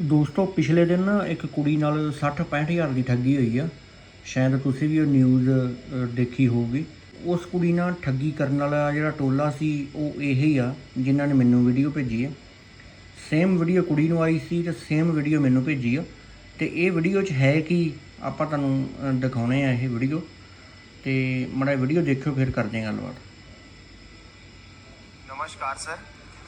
ਦੋਸਤੋ, ਪਿਛਲੇ ਦਿਨ ਨਾ ਇੱਕ ਕੁੜੀ ਨਾਲ 60 ਹਜ਼ਾਰ ਦੀ ਠੱਗੀ ਹੋਈ ਆ। ਸ਼ਾਇਦ ਤੁਸੀਂ ਵੀ ਉਹ ਨਿਊਜ਼ ਦੇਖੀ ਹੋਊਗੀ। ਉਸ ਕੁੜੀ ਨਾਲ ਠੱਗੀ ਕਰਨ ਵਾਲਾ ਜਿਹੜਾ ਟੋਲਾ ਸੀ, ਉਹ ਇਹੀ ਆ, ਜਿਨ੍ਹਾਂ ਨੇ ਮੈਨੂੰ ਵੀਡੀਓ ਭੇਜੀ ਆ। ਸੇਮ ਵੀਡੀਓ ਕੁੜੀ ਨੂੰ ਆਈ ਸੀ ਤੇ ਸੇਮ ਵੀਡੀਓ ਮੈਨੂੰ ਭੇਜੀ ਆ। ਤੇ ਇਹ ਵੀਡੀਓ 'ਚ ਹੈ ਕਿ? ਆਪਾਂ ਤੁਹਾਨੂੰ ਦਿਖਾਉਣੇ ਆ ਇਹ ਵੀਡੀਓ ਤੇ ਮੜਾ ਵੀਡੀਓ ਦੇਖਿਓ, ਫਿਰ ਕਰਦੇ ਹਾਂ ਗੱਲਬਾਤ। ਨਮਸਕਾਰ ਸਰ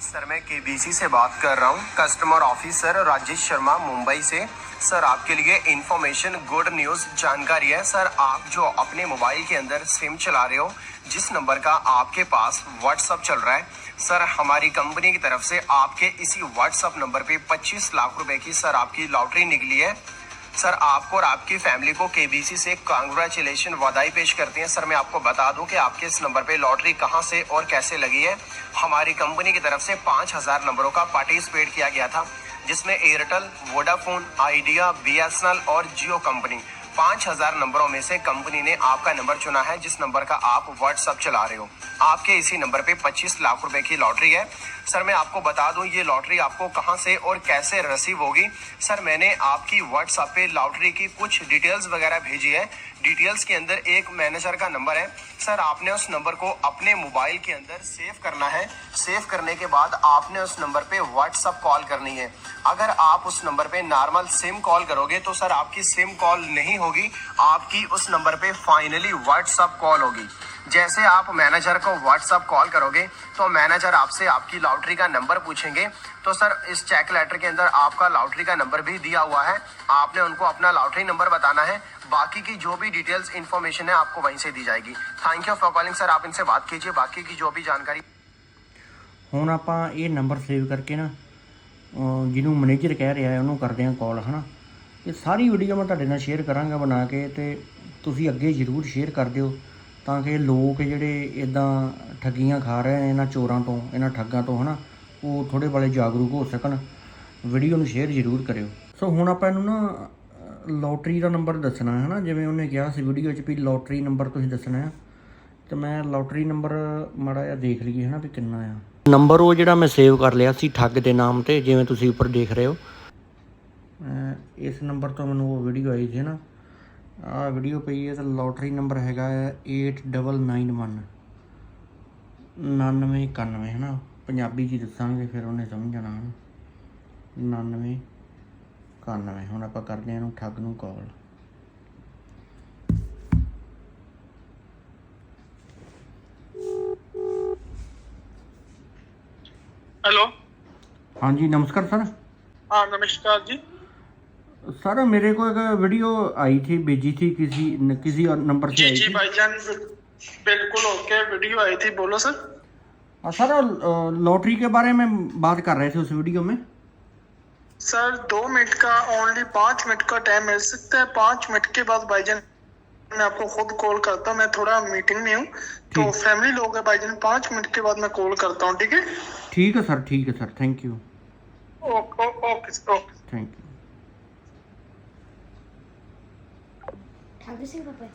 सर, मैं केबीसी से बात कर रहा हूँ। कस्टमर ऑफिसर राजेश शर्मा, मुंबई से। सर, आपके लिए इन्फॉर्मेशन गुड न्यूज़ जानकारी है। सर, आप जो अपने मोबाइल के अंदर सिम चला रहे हो, जिस नंबर का आपके पास व्हाट्सअप चल रहा है, सर, हमारी कंपनी की तरफ़ से आपके इसी व्हाट्सअप नंबर पे 25 लाख रुपए की, सर, आपकी लॉटरी निकली है। सर, आपको और आपकी फैमिली को केबीसी से कांग्रेचुलेशन बधाई पेश करते हैं। सर, मैं आपको बता दूँ कि आपके इस नंबर पे लॉटरी कहाँ से और कैसे लगी है। हमारी कंपनी की तरफ़ से पाँच हज़ार नंबरों का पार्टिसिपेट किया गया था, जिसमें एयरटेल वोडाफोन आइडिया बीएसएनएल और जियो कंपनी पाँच हज़ार नंबरों में से कंपनी ने आपका नंबर चुना है, जिस नंबर का आप व्हाट्सअप चला रहे हो। आपके इसी नंबर पे 25 लाख रुपए की लॉटरी है। सर, मैं आपको बता दूँ, ये लॉटरी आपको कहाँ से और कैसे रिसीव होगी? सर, मैंने आपकी व्हाट्सएप पे लॉटरी की कुछ डिटेल्स वगैरह भेजी है। डिटेल्स के अंदर एक मैनेजर का नंबर है। सर, आपने उस नंबर को अपने मोबाइल के अंदर सेव करना है। सेव करने के बाद आपने उस नंबर पे व्हाट्सअप कॉल करनी है। अगर आप उस नंबर पे नॉर्मल सिम कॉल करोगे तो सर, आपकी सिम कॉल नहीं होगी। आपकी उस नंबर पे फाइनली व्हाट्सअप कॉल होगी। जैसे आप मैनेजर को व्हाट्सअप कॉल करोगे तो मैनेजर आपसे आपकी लॉटरी का नंबर पूछेंगे तो सर इस चेक लेटर के अंदर आपका लॉटरी का नंबर भी दिया हुआ है आपने उनको अपना लॉटरी नंबर बताना है बाकी की जो भी डिटेल्स इन्फॉर्मेशन है आपको वहीं से दी जाएगी thank you for calling sir आप इनसे बात कीजिए बाकी की जो भी जानकारी ਹੁਣ ਆਪਾਂ ਇਹ ਨੰਬਰ ਸੇਵ ਕਰਕੇ ਨਾ ਅਹ ਜਿਹਨੂੰ ਮੈਨੇਜਰ ਕਹਿ ਰਿਹਾ ਹੈ ਉਹਨੂੰ ਕਰਦੇ ਹਾਂ ਕਾਲ ਹਨਾ ਇਹ ਸਾਰੀ ਵੀਡੀਓ ਮੈਂ ਤੁਹਾਡੇ ਨਾਲ ਸ਼ੇਅਰ ਕਰਾਂਗਾ ਬਣਾ ਕੇ ਤੇ ਤੁਸੀਂ ਅੱਗੇ ਜ਼ਰੂਰ ਸ਼ੇਅਰ ਕਰ ਦਿਓ ਤਾਂ ਕਿ ਲੋਕ ਜਿਹੜੇ ਇਦਾਂ ਠੱਗੀਆਂ ਖਾ ਰਹੇ ਨੇ ਇਹਨਾਂ ਚੋਰਾਂ ਤੋਂ, ਇਹਨਾਂ ਠੱਗਾਂ ਤੋਂ, ਹਨਾ, ਉਹ ਥੋੜੇ ਬਾਲੇ ਜਾਗਰੂਕ ਹੋ ਸਕਣ। ਵੀਡੀਓ ਨੂੰ ਸ਼ੇਅਰ ਜ਼ਰੂਰ ਕਰਿਓ। ਸੋ ਹੁਣ ਆਪਾਂ ਇਹਨੂੰ ਨਾ ਲੋਟਰੀ ਦਾ ਨੰਬਰ ਦੱਸਣਾ ਹੈ ਨਾ ਜਿਵੇਂ ਉਹਨੇ ਕਿਹਾ ਸੀ ਵੀਡੀਓ 'ਚ ਵੀ ਲੋਟਰੀ ਨੰਬਰ ਤੁਸੀਂ ਦੱਸਣਾ ਹੈ। ਤੇ ਮੈਂ ਲੋਟਰੀ ਨੰਬਰ ਮਾੜਾ ਜਿਹਾ ਦੇਖ ਲਈਏ ਹੈ ਨਾ ਵੀ ਕਿੰਨਾ ਆ। ਨੰਬਰ ਉਹ ਜਿਹੜਾ ਮੈਂ ਸੇਵ ਕਰ ਲਿਆ ਸੀ ਠੱਗ ਦੇ ਨਾਮ ਤੇ, ਜਿਵੇਂ ਤੁਸੀਂ ਉੱਪਰ ਦੇਖ ਰਹੇ ਹੋ। ਇਸ ਨੰਬਰ ਤੋਂ ਮੈਨੂੰ ਉਹ ਵੀਡੀਓ ਆਈ ਸੀ ਨਾ ਆ ਵੀਡੀਓ ਪਈ ਹੈ ਤਾਂ ਲੋਟਰੀ ਨੰਬਰ ਹੈਗਾ 8991 9991 ਹੈ ਨਾ ਪੰਜਾਬੀ ਜੀ ਦੱਸਾਂਗੇ ਫਿਰ ਉਹਨੇ ਸਮਝਣਾ 9991 ਹੁਣ ਆਪਾਂ ਕਰਦੇ ਹਾਂ ਇਹਨੂੰ ਠੱਗ ਨੂੰ ਕਾਲ ਹੈਲੋ ਹਾਂਜੀ ਨਮਸਕਾਰ ਸਰ ਹਾਂ ਨਮਸਕਾਰ ਜੀ। सर मेरे को एक वीडियो आई थी भेजी थी किसी न, किसी और नंबर से आई जी थी। भाईजान बिल्कुल ओके वीडियो आई थी बोलो सर। और सर लॉटरी के बारे में बात कर रहे थे उस वीडियो में। सर दो मिनट का ओनली पाँच मिनट का टाइम मिल सकता है। पाँच मिनट के बाद भाईजान मैं आपको खुद कॉल करता हूँ। मैं थोड़ा मीटिंग में हूँ। तो फैमिली लोग है भाईजान पाँच मिनट के बाद मैं कॉल करता हूँ ठीक है? ठीक है सर ठीक है sir thank you okay okay okay. Thank you ਠੱਗ ਸਿੰਘ ਪਾਪਾ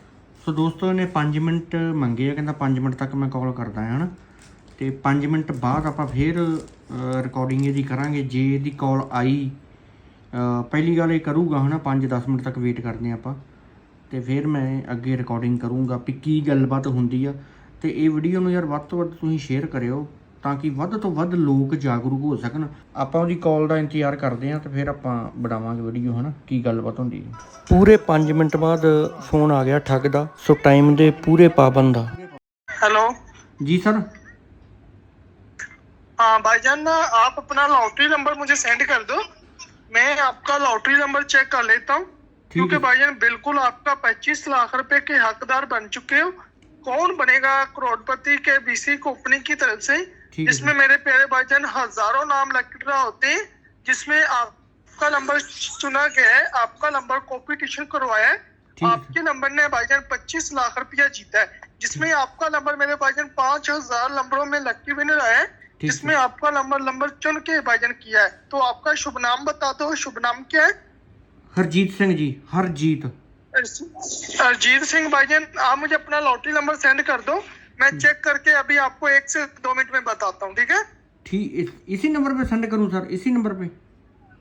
ਸੋ ਦੋਸਤੋ, ਇਹਨੇ 5 ਮਿੰਟ ਮੰਗੇ ਆ, ਕਹਿੰਦਾ 5 ਮਿੰਟ ਤੱਕ ਮੈਂ ਕਾਲ ਕਰਦਾ ਹਾਂ, ਹਨਾ? ਤੇ 5 ਮਿੰਟ ਬਾਅਦ ਆਪਾਂ ਫੇਰ ਰਿਕਾਰਡਿੰਗ ਇਹਦੀ ਕਰਾਂਗੇ। ਜੇ ਇਹਦੀ ਕਾਲ ਆਈ ਪਹਿਲੀ ਗੱਲ ਇਹ ਕਰੂਗਾ, ਹਨਾ? 5-10 ਮਿੰਟ ਤੱਕ ਵੇਟ ਕਰਦੇ ਹਾਂ ਆਪਾਂ। ਤੇ ਫਿਰ ਮੈਂ ਅੱਗੇ ਰਿਕਾਰਡਿੰਗ ਕਰੂੰਗਾ ਵੀ ਕੀ ਗੱਲਬਾਤ ਹੁੰਦੀ ਆ। ਤੇ ਇਹ ਵੀਡੀਓ ਨੂੰ ਯਾਰ ਵੱਧ ਤੋਂ ਵੱਧ ਤੁਸੀਂ ਸ਼ੇਅਰ ਕਰਿਓ। ਤਾਂ ਕਿ ਵੱਧ ਤੋਂ ਵੱਧ ਲੋਕ ਜਾਗਰੂਕ ਹੋ ਸਕਣ ਆਪਾਂ ਉਹਦੀ ਕਾਲ ਦਾ ਇੰਤਜ਼ਾਰ ਕਰਦੇ ਹਾਂ ਤੇ ਫਿਰ ਆਪਾਂ ਬਣਾਵਾਂਗੇ ਵੀਡੀਓ ਹਨਾ ਕੀ ਗੱਲਬਾਤ ਹੁੰਦੀ ਹੈ ਪੂਰੇ 5 ਮਿੰਟ ਬਾਅਦ ਫੋਨ ਆ ਗਿਆ ਠੱਗ ਦਾ ਸੋ ਟਾਈਮ ਦੇ ਪੂਰੇ ਪਾਬੰਦ ਆ हेलो ਜੀ ਸਰ हाँ भाईजान ना आप अपना लॉटरी नंबर मुझे सेंड कर दो मैं आपका लॉटरी नंबर चेक कर लेता हूँ क्योंकि है। भाईजान बिल्कुल आपका 25 लाख रुपए के हकदार बन चुके हो कौन बनेगा करोड़पति के बीसी कंपनी की तरफ से ठीक है जिसमें मेरे प्यारे भाईजान हज़ारों नाम लग रहा होते जिसमें आपका नंबर चुना गया है आपका नंबर कॉम्पिटिशन करवाया है आपके नंबर ने भाईजान पच्चीस लाख रुपया जीता है जिसमें आपका नंबर मेरे भाईजान पाँच हज़ार नंबरों में लकी विनर आया है जिसमें आपका नंबर नंबर चुन के भाईजान किया है। तो आपका शुभ नाम बता दो शुभ नाम क्या है? हरजीत सिंह जी हरजीत। हरजीत सिंह भाईजान आप मुझे अपना लॉटरी नंबर सेंड कर दो। मैं चेक करके अभी आपको एक से दो मिनट में बताता हूँ ठीक है ठीक इस, इसी नंबर पे सेंड करूं सर इसी नंबर पे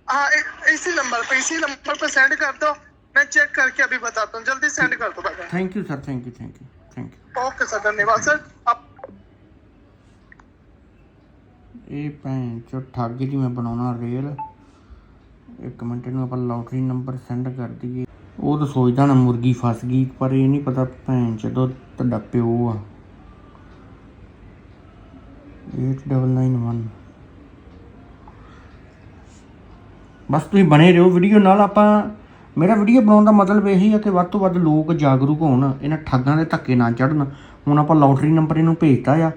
हाँ इ- इसी नंबर पे इसी नंबर पे सेंड कर दो मैं चेक करके अभी बताता हूँ जल्दी सेंड कर दो भाई thank you sir thank you thank you thank you okay sir धन्यवाद सर आप ਇਹ ਭੈਣ ਚੋ ਠੱਗ ਜੀ ਮੈਂ ਬਣਾਉਣਾ ਰੇਲ ਇੱਕ ਮਿੰਟ ਇਹਨੂੰ ਆਪਾਂ ਲੋਟਰੀ ਨੰਬਰ ਸੈਂਡ ਕਰ ਦਈਏ ਉਹ ਤਾਂ ਸੋਚਦਾ ਨਾ ਮੁਰਗੀ ਫਸ ਗਈ ਪਰ ਇਹ ਨਹੀਂ ਪਤਾ ਭੈਣ ਚੋ ਤੁਹਾਡਾ ਪਿਓ ਆ 8991 ਬਸ ਤੁਸੀਂ ਬਣੇ ਰਹੋ ਵੀਡੀਓ ਨਾਲ ਆਪਾਂ, ਮੇਰਾ ਵੀਡੀਓ ਬਣਾਉਣ ਦਾ ਮਤਲਬ ਇਹੀ ਹੈ ਕਿ ਵੱਧ ਤੋਂ ਵੱਧ ਲੋਕ ਜਾਗਰੂਕ ਹੋਣ, ਇਹਨਾਂ ਠੱਗਾਂ ਦੇ ਧੱਕੇ ਨਾ ਚੜਨ ਹੁਣ ਆਪਾਂ ਲੋਟਰੀ ਨੰਬਰ ਇਹਨੂੰ ਭੇਜਤਾ ਆ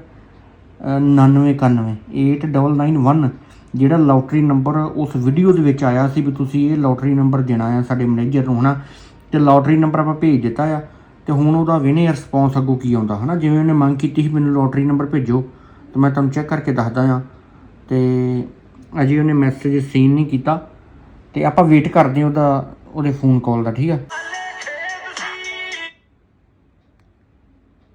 9991 8991 ਜਿਹੜਾ ਲੋਟਰੀ ਨੰਬਰ ਉਸ ਵੀਡੀਓ ਦੇ ਵਿੱਚ ਆਇਆ ਸੀ ਵੀ ਤੁਸੀਂ ਇਹ ਲੋਟਰੀ ਨੰਬਰ ਦੇਣਾ ਆ, ਸਾਡੇ ਮੈਨੇਜਰ ਨੂੰ, ਹਨਾ? ਤੇ ਲੋਟਰੀ ਨੰਬਰ ਆਪਾਂ ਭੇਜ ਦਿੱਤਾ ਆ, ਤੇ ਹੁਣ ਉਹਦਾ ਵਿਨੇ ਰਿਸਪੌਂਸ ਅੱਗੋਂ ਕੀ ਆਉਂਦਾ, ਹਨਾ? ਜਿਵੇਂ ਉਹਨੇ ਮੰਗ ਕੀਤੀ ਸੀ, ਮੈਨੂੰ ਲੋਟਰੀ ਨੰਬਰ ਭੇਜੋ। ਤੇ ਮੈਂ ਤੁਹਾਨੂੰ ਚੈੱਕ ਕਰਕੇ ਦੱਸਦਾ ਆ ਤੇ ਅਜੇ ਉਹਨੇ ਮੈਸੇਜ ਸੀਨ ਨਹੀਂ ਕੀਤਾ ਤੇ ਆਪਾਂ ਵੇਟ ਕਰਦੇ ਹਾਂ ਉਹਦਾ ਉਹਦੇ ਫੋਨ ਕਾਲ ਦਾ ਠੀਕ ਆ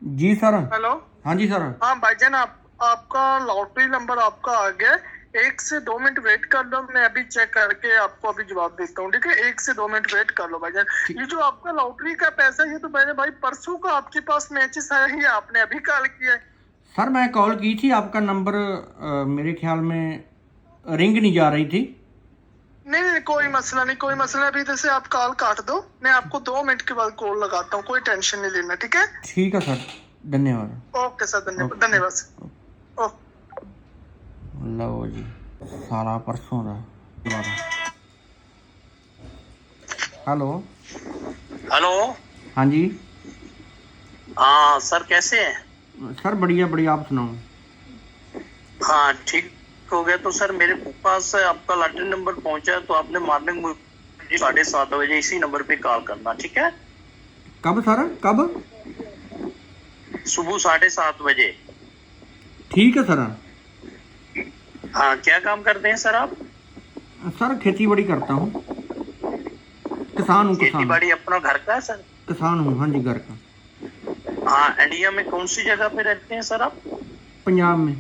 ਜੀ ਸਰ हेलो ਹਾਂਜੀ ਸਰ हाँ भाईजान आप आपका लॉटरी नंबर आपका आ गया एक से दो मिनट वेट कर लो मैं अभी चेक करके आपको अभी जवाब देता हूँ ठीक है एक से दो मिनट वेट कर लो भाईजान ये जो आपका लॉटरी का पैसा ये तो मैंने भाई परसों का आपके पास मैचेस आया ही आपने अभी कॉल किया है सर मैं कॉल की थी आपका नंबर मेरे ख्याल में रिंग नहीं जा रही थी। नहीं नहीं कोई मसला नहीं कोई मसला अभी जैसे आप कॉल काट दो मैं आपको दो मिनट के बाद कॉल लगाता हूँ कोई टेंशन नहीं लेना ठीक है? ठीक है सर। धन्यवाद। ओके सर धन्यवाद धन्यवाद सर। लो जी सारा परसों रहा हेलो। हेलो। हाँ जी। हाँ सर कैसे हैं? सर बढ़िया बढ़िया आप सुनाओ। हाँ ठीक हो गया तो सर मेरे पास आपका लॉटरी नंबर पहुँचा तो आपने मॉर्निंग साढ़े सात बजे इसी नंबर पे कॉल करना ठीक है? कब सर? कब? सुबह साढ़े सात बजे। ठीक है सर। हाँ क्या काम करते हैं सर आप? सर खेती बाड़ी करता हूँ। किसान हूँ खेती किसान। बाड़ी अपना घर का है सर? किसान हूँ हाँ जी घर का। हाँ इंडिया में कौन सी जगह पे रहते हैं सर आप? पंजाब में।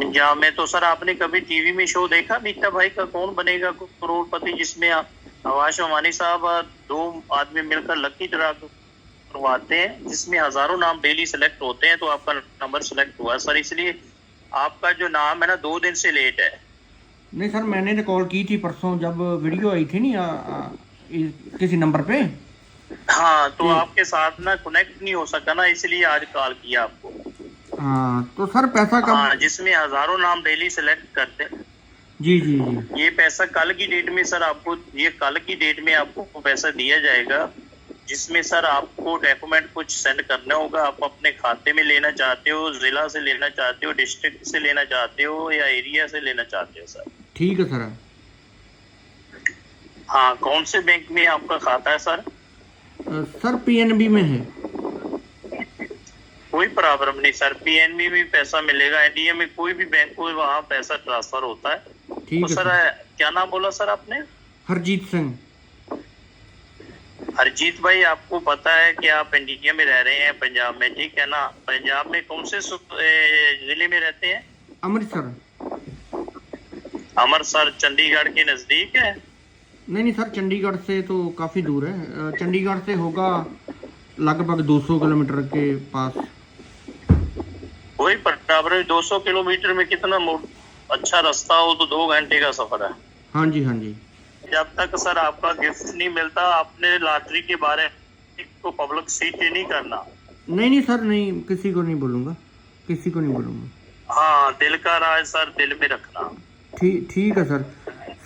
पंजाब में तो सर आपने कभी टीवी में शो देखा? नीता भाई का कौन बनेगा करोड़पति जिसमें आवाज़ अमानी साहब दो आदमी मिलकर लकी ड्रा करवाते हैं जिसमें हज़ारों नाम डेली सेलेक्ट होते हैं तो आपका नंबर सेलेक्ट हुआ। सर इसलिए आपका जो नाम है ना दो दिन से लेट है। नहीं सर मैंने तो कॉल की थी परसों जब वीडियो आई थी नहीं आ, आ, किसी नंबर पे? हाँ तो हम्म। आपके साथ ना कनेक्ट नहीं हो सका ना इसलिए आज कॉल किया आपको। हाँ तो सर पैसा कब हाँ जिसमें हज़ारों नाम डेली सेलेक्ट करते जी जी जी। ये पैसा कल की डेट में सर आपको ये कल की डेट में आपको पैसा दिया जाएगा जिसमें सर आपको डॉक्यूमेंट कुछ सेंड करना होगा। आप अपने खाते में लेना चाहते हो जिला से लेना चाहते हो डिस्ट्रिक्ट से लेना चाहते हो या एरिया से लेना चाहते हो सर? ठीक है सर। हाँ कौन से बैंक में आपका खाता है सर? सर पीएनबी में है। कोई प्रॉब्लम नहीं सर पीएनबी में पैसा मिलेगा इंडिया में कोई भी बैंक को वहाँ पैसा ट्रांसफ़र होता है। ठीक तो सर सर। क्या नाम बोला सर आपने? हरजीत सिंह। हरजीत भाई आपको पता है कि आप इंडिया में रह रहे हैं पंजाब में ठीक है ना? पंजाब में कौन से ज़िले में रहते हैं? अमृतसर। अमृतसर चंडीगढ़ के नज़दीक है। नहीं नहीं सर चंडीगढ़ से तो काफ़ी दूर है। चंडीगढ़ से होगा लगभग 200 किलोमीटर के पास। वही बराबर 200 किलोमीटर में कितना अच्छा रास्ता हो तो दो घंटे का सफ़र है। हाँ जी हाँ जी। जब तक सर आपका गिफ्ट नहीं मिलता आपने लॉटरी के बारे में को पब्लिक सीट नहीं करना। नहीं नहीं सर नहीं किसी को नहीं बोलूँगा। किसी को नहीं बोलूँगा। हाँ दिल का राज सर दिल में रखना। ठीक ठीक है सर।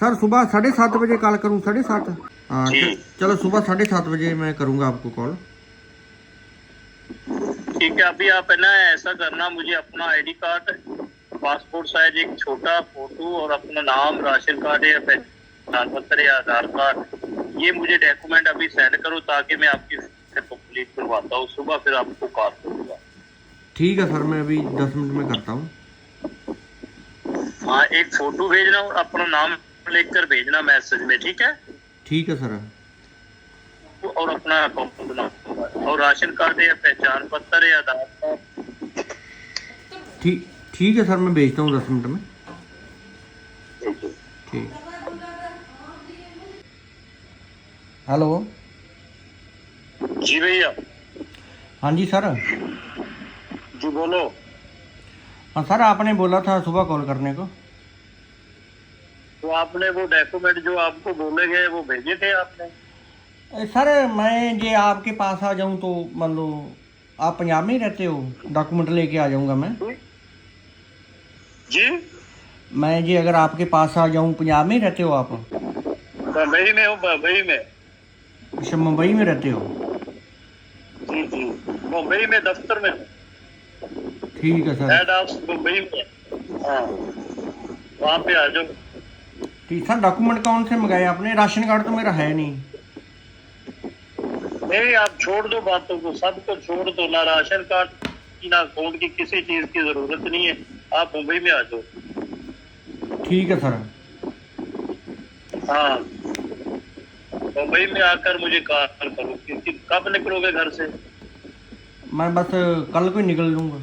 सर सुबह साढ़े सात बजे कॉल करूँ? साढ़े सात? हाँ चलो सुबह साढ़े सात बजे मैं करूँगा आपको कॉल। ठीक है अभी आप है ना ऐसा करना मुझे अपना आईडी कार्ड पासपोर्ट साइज़ एक छोटा फ़ोटो और अपना नाम राशन कार्ड या पहचान पत्र या आधार कार्ड ये मुझे डॉक्यूमेंट अभी सेंड करो ताकि मैं आपकी कंप्लीट करवाता हूँ। सुबह फिर आपको कॉल करूँगा। ठीक है सर मैं अभी दस मिनट में करता हूँ। हाँ एक फ़ोटो भेजना और अपना नाम लिख कर भेजना मैसेज में ठीक है? ठीक है सर। और अपना अकाउंट नंबर और राशन कार्ड या पहचान पत्र या आधार कार्ड। ठीक ठीक है सर मैं भेजता हूँ दस मिनट में। ਠੀਕ हेलो। जी भैया। हाँ जी सर। जी बोलो। हाँ सर आपने बोला था सुबह कॉल करने को। तो आपने वो डॉक्यूमेंट जो आपको बोले गए वो भेजे थे आपने? सर मैं ये आपके पास आ जाऊँ तो मान लो आप पंजाब में ही रहते हो? डॉक्यूमेंट लेके आ जाऊँगा मैं। जी। मैं ये अगर आपके पास आ जाऊँ पंजाब में ही रहते हो आप? मुंबई में हूँ मुंबई में। अच्छा मुंबई में रहते हो? जी जी। मुंबई में दफ्तर में ठीक है सर। हेड ऑफ़ मुंबई में। हाँ वहाँ पे आ जाओ ठीक सर डॉक्यूमेंट कौन से मंगाए? आपने राशन कार्ड तो मेरा है नहीं। नहीं आप छोड़ दो बातों को। सबको छोड़ दो। ना राशन कार्ड की ना अकाउंट की किसी चीज़ की ज़रूरत नहीं है। आप मुंबई में आ जाओ। ठीक है सर। हाँ। मुंबई में आकर मुझे कॉल करो क्योंकि कब निकलोगे घर से? मैं बस कल को ही निकल लूँगा।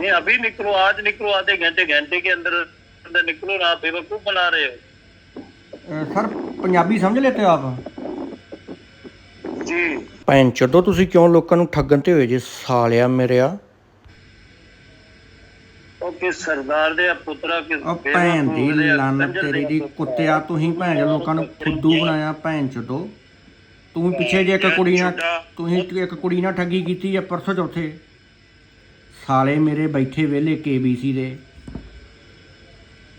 नहीं अभी निकलो आज निकलो आधे घंटे घंटे के अंदर अंदर निकलो ना आप बेवकूफ बना रहे हो ਅ, ਸਰ ਪੰਜਾਬੀ ਸਮਝ ਲੈਤੇ ਹੋ ਆਪ जी ਭੈਣ ਚੋਦੋ ਤੁਸੀਂ ਕਿਉਂ ਲੋਕਾਂ ਨੂੰ ਠੱਗਣ ਤੇ ਹੋਏ ਜੇ ਸਾਲਿਆ ਮੇਰਿਆ ਉਹ ਕਿਸ ਸਰਦਾਰ ਦੇ ਪੁੱਤਰਾ ਕਿਸ ਉਹ ਭੈਣ ਦੀ ਲੰਨ ਤੇਰੀ ਦੀ ਕੁੱਤਿਆ ਤੁਸੀਂ ਭੈਣ ਚੋ ਲੋਕਾਂ ਨੂੰ ਫੁੱਦੂ ਬਣਾਇਆ ਭੈਣ ਚੋਦੋ ਤੂੰ ਪਿੱਛੇ ਜੇ ਇੱਕ ਕੁੜੀ ਨਾਲ ਤੁਸੀਂ ਇੱਕ ਕੁੜੀ ਨਾਲ ਠੱਗੀ ਕੀਤੀ ਆ ਪਰਸੋਂ ਚੌਥੇ ਸਾਲੇ ਮੇਰੇ ਬੈਠੇ ਵਿਹਲੇ ਕੇਬੀਸੀ ਦੇ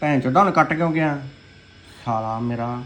ਭੈਣ ਚੋਦਾਂ ਕੱਟ ਕਿਉਂ ਗਿਆ? ਸਾਲਾ ਮੇਰਾ।